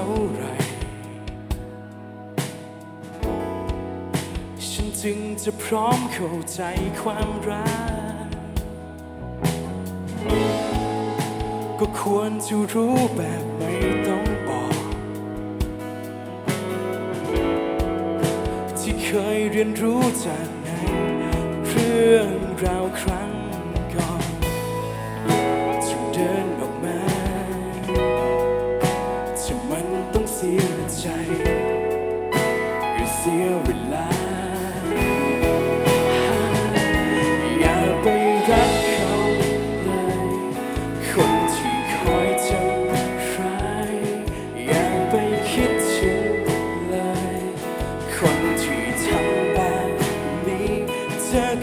เท่าไร ฉันจึงจะพร้อมเข้าใจความรัก ก็ควรจะรู้แบบไม่ต้องบอก ที่เคยเรียนรู้จากในเรื่องราวครั้งก่อนจนเดิน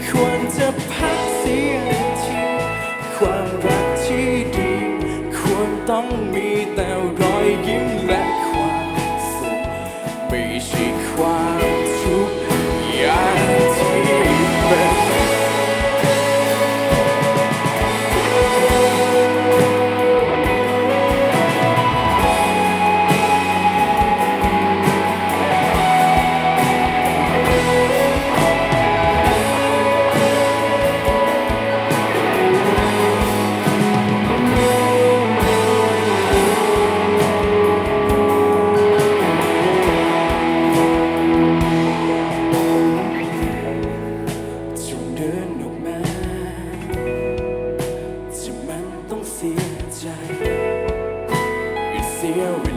ควรจะพักเสียทีความรักที่ดี ควรต้องมีแต่รอยยิ้มและความสุขไม่ใช่ความ radio.